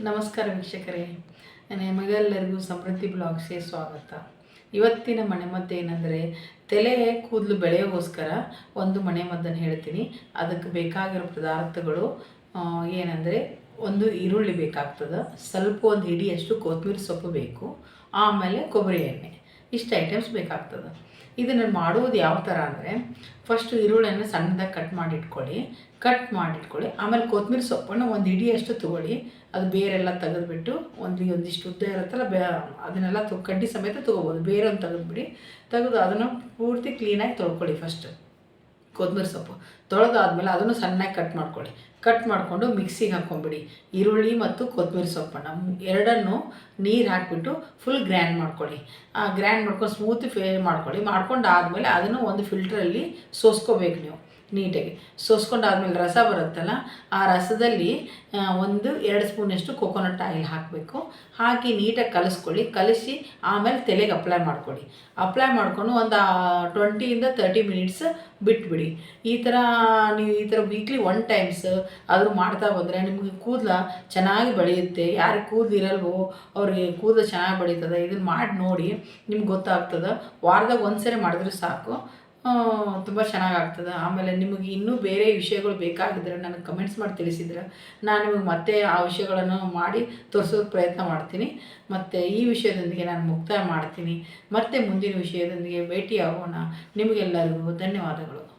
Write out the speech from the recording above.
ನಮಸ್ಕಾರ ವೀಕ್ಷಕರೇ. ನಿಮಗೆಲ್ಲರಿಗೂ ಸಮೃದ್ಧಿ ಬ್ಲಾಗ್ಸ್ಗೆ ಸ್ವಾಗತ. ಇವತ್ತಿನ ಮನೆಮದ್ದು ಏನಂದರೆ, ತಲೆ ಕೂದಲು ಬೆಳೆಯೋಗೋಸ್ಕರ ಒಂದು ಮನೆಮದ್ದನ್ನು ಹೇಳ್ತೀನಿ. ಅದಕ್ಕೆ ಬೇಕಾಗಿರೋ ಪದಾರ್ಥಗಳು ಏನಂದರೆ, ಒಂದು ಈರುಳ್ಳಿ ಬೇಕಾಗ್ತದೆ, ಸ್ವಲ್ಪ ಒಂದು ಹಿಡಿಯಷ್ಟು ಕೊತ್ತಂಬರಿ ಸೊಪ್ಪು ಬೇಕು, ಆಮೇಲೆ ಕೊಬ್ಬರಿ ಎಣ್ಣೆ. ಇಷ್ಟು ಐಟಮ್ಸ್ ಬೇಕಾಗ್ತದೆ. ಇದನ್ನು ಮಾಡೋದು ಯಾವ ಥರ ಅಂದರೆ ಫಸ್ಟು ಈರುಳ್ಳಿಯನ್ನು ಸಣ್ಣದಾಗಿ ಕಟ್ ಮಾಡಿ ಇಟ್ಕೊಳ್ಳಿ ಕಟ್ ಮಾಡಿ ಇಟ್ಕೊಳ್ಳಿ ಆಮೇಲೆ ಕೊತ್ತಂಬರಿ ಸೊಪ್ಪನ್ನು ಒಂದು ಹಿಡಿಯಷ್ಟು ತೊಗೊಳ್ಳಿ. ಅದು ಬೇರೆಲ್ಲ ತೆಗೆದುಬಿಟ್ಟು ಒಂದು ಒಂದಿಷ್ಟು ಉದ್ದ ಇರುತ್ತಲ್ಲ, ಬೇ ಅದನ್ನೆಲ್ಲ ತು ಕಡ್ಡಿ ಸಮೇತ ತೊಗೋಬೋದು. ಬೇರೊಂದು ತೆಗೆದುಬಿಡಿ. ತೆಗೆದು ಅದನ್ನು ಪೂರ್ತಿ ಕ್ಲೀನಾಗಿ ತೊಳ್ಕೊಳ್ಳಿ ಫಸ್ಟ್ ಕೊತ್ತಂಬರಿ ಸೊಪ್ಪು. ತೊಳೆದಾದ್ಮೇಲೆ ಅದನ್ನು ಸಣ್ಣಗೆ ಕಟ್ ಮಾಡ್ಕೊಳ್ಳಿ. ಕಟ್ ಮಾಡಿಕೊಂಡು ಮಿಕ್ಸಿಗೆ ಹಾಕ್ಕೊಂಬಿಡಿ. ಈರುಳ್ಳಿ ಮತ್ತು ಕೊತ್ತಂಬರಿ ಸೊಪ್ಪನ್ನು ಎರಡನ್ನು ನೀರು ಹಾಕಿಬಿಟ್ಟು ಫುಲ್ ಗ್ರ್ಯಾಂಡ್ ಮಾಡ್ಕೊಳ್ಳಿ. ಗ್ರ್ಯಾಂಡ್ ಮಾಡ್ಕೊಂಡು ಸ್ಮೂತ್ ಫೇ ಮಾಡ್ಕೊಳ್ಳಿ. ಮಾಡ್ಕೊಂಡು ಆದಮೇಲೆ ಅದನ್ನು ಒಂದು ಫಿಲ್ಟ್ರಲ್ಲಿ ಸೋಸ್ಕೋಬೇಕು ನೀವು. ನೀಟಾಗಿ ಸೋಸ್ಕೊಂಡಾದ್ಮೇಲೆ ರಸ ಬರುತ್ತಲ್ಲ, ಆ ರಸದಲ್ಲಿ ಒಂದು ಎರಡು ಸ್ಪೂನಷ್ಟು ಕೊಕೊನಟ್ ಆಯಿಲ್ ಹಾಕಬೇಕು. ಹಾಕಿ ನೀಟಾಗಿ ಕಲಿಸ್ಕೊಳ್ಳಿ. ಕಲಿಸಿ ಆಮೇಲೆ ತಲೆಗೆ ಅಪ್ಲೈ ಮಾಡ್ಕೊಳ್ಳಿ. ಅಪ್ಲೈ ಮಾಡ್ಕೊಂಡು ಒಂದು ಟ್ವೆಂಟಿಯಿಂದ ತರ್ಟಿ ಮಿನಿಟ್ಸ್ ಬಿಟ್ಬಿಡಿ. ಈ ಥರ ನೀವು ಈ ಥರ ವೀಕ್ಲಿ ಒನ್ ಟೈಮ್ಸ್ ಆದರೂ ಮಾಡ್ತಾ ಬಂದರೆ ನಿಮಗೆ ಕೂದಲ ಚೆನ್ನಾಗಿ ಬೆಳೆಯುತ್ತೆ. ಯಾರಿಗೆ ಕೂದಲು ಇರಲ್ವೋ, ಅವ್ರಿಗೆ ಕೂದಲು ಚೆನ್ನಾಗಿ ಬೆಳೀತದೆ. ಇದನ್ನು ಮಾಡಿ ನೋಡಿ ನಿಮ್ಗೆ ಗೊತ್ತಾಗ್ತದೆ. ವಾರದಾಗ ಒಂದು ಸರಿ ಮಾಡಿದ್ರೆ ಸಾಕು. ತುಂಬ ಚೆನ್ನಾಗಾಗ್ತದೆ. ಆಮೇಲೆ ನಿಮಗೆ ಇನ್ನೂ ಬೇರೆ ವಿಷಯಗಳು ಬೇಕಾಗಿದ್ದರೆ ನನಗೆ ಕಮೆಂಟ್ಸ್ ಮಾಡಿ ತಿಳಿಸಿದ್ರೆ ನಾನು ನಿಮಗೆ ಮತ್ತೆ ಆ ವಿಷಯಗಳನ್ನು ಮಾಡಿ ತೋರಿಸೋಕೆ ಪ್ರಯತ್ನ ಮಾಡ್ತೀನಿ. ಮತ್ತು ಈ ವಿಷಯದೊಂದಿಗೆ ನಾನು ಮುಕ್ತಾಯ ಮಾಡ್ತೀನಿ. ಮತ್ತೆ ಮುಂದಿನ ವಿಷಯದೊಂದಿಗೆ ಭೇಟಿಯಾಗೋಣ. ನಿಮಗೆಲ್ಲರಿಗೂ ಧನ್ಯವಾದಗಳು.